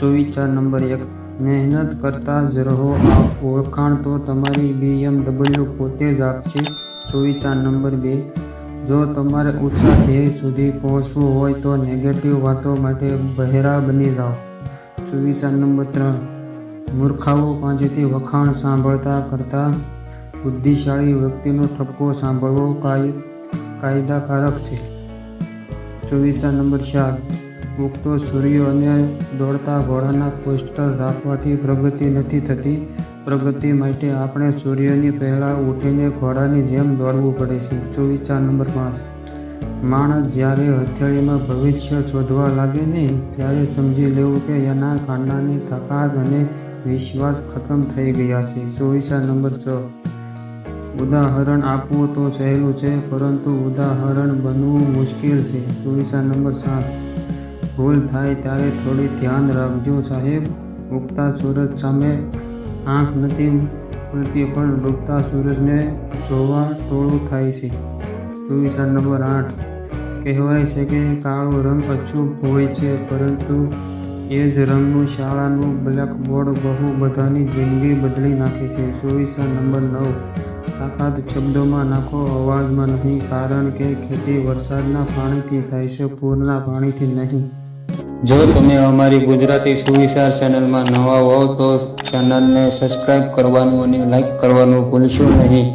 ચોવીસ ચાર નંબર એક. મહેનત કરતા જ રહો. આ ઓળખાણ તો તમારી બીએમડબલ્યુ પોતે જ આપશે. ચોવીસ ચાર નંબર બે. જો તમારે ઉત્સાહ ધ્યેય સુધી પહોંચવું હોય તો નેગેટિવ વાતો માટે બહેરા બની જાઓ. ચોવીસ ચાર નંબર ત્રણ. મૂર્ખાઓ પાસેથી વખાણ સાંભળતા કરતાં બુદ્ધિશાળી વ્યક્તિનો ઠપકો સાંભળવો કાય, કાયદાકારક છે. ચોવીસા નંબર ચાર. ઉગતો સૂર્ય અને દોડતા ઘોડાના પોસ્ટર રાખવાથી પ્રગતિ નથી થતી. પ્રગતિ માટે આપણે સૂર્યની પહેલાં ઉઠીને ઘોડાની જેમ દોડવું પડે છે. ચોવીસ ચાર નંબર પાંચ. માણસ જ્યારે હથેળીમાં ભવિષ્ય શોધવા લાગે ને, ત્યારે સમજી લેવું કે એના કાંડાની તાકાત અને વિશ્વાસ ખતમ થઈ ગયા છે. ચોવીસા નંબર છ. ઉદાહરણ આપવું તો સહેલું છે, પરંતુ ઉદાહરણ બનવું મુશ્કેલ છે. ચોવીસા નંબર સાત. ભૂલ થાય ત્યારે થોડી ધ્યાન રાખજો સાહેબ. ઉગતા સૂરજ સામે આંખ નથી ખુલતી પણ ડૂબતા સૂરજને જોવા ટોળું થાય છે. ચોવીસા નંબર આઠ. કહેવાય છે કે કાળો રંગ અચૂક હોય છે, પરંતુ એ જ રંગનું શાળાનું બ્લેકબોર્ડ બહુ બધાની જિંદગી બદલી નાખે છે. ચોવીસા નંબર નવ. તાકાત શબ્દોમાં નાખો, અવાજમાં નહીં, કારણ કે ખેતી વરસાદના પાણીથી થાય છે, પૂરના પાણીથી નહીં. જો તમે અમારી ગુજરાતી સુવિચાર ચેનલમાં નવા હો તો ચેનલને સબસ્ક્રાઇબ કરવાનું અને લાઈક કરવાનું ભૂલશો નહીં.